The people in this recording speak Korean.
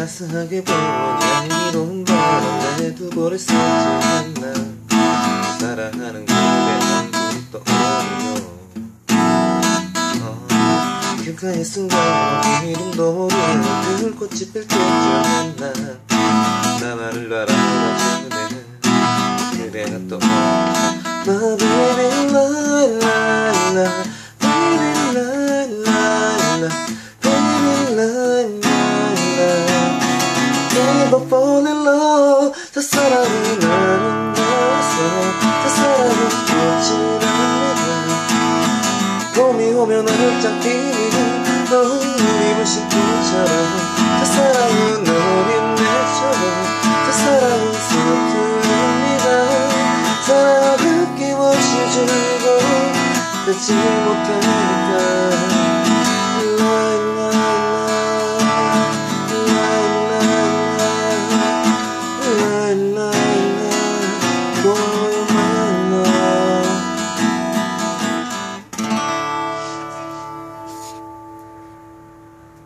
따스하게 보는 향기로운 밤에 두고를 쓰지 않나 사랑하는 그대 얼굴이 떠오르며 어, 귓가의 순간 이름도 모르는 그 꽃이 필난 나만을 바라보는 그대가 떠오르며 My baby la la la Baby la la la Never fall in love 저 사람이 나서 저 사람이 좋진 않네 봄이 오면 활짝 피는 넌 입은 신기처럼 저 사랑은 어린 내처럼 저 사랑은 서투릅니다. 사랑은 끊김없이 주고 끊지 못하니까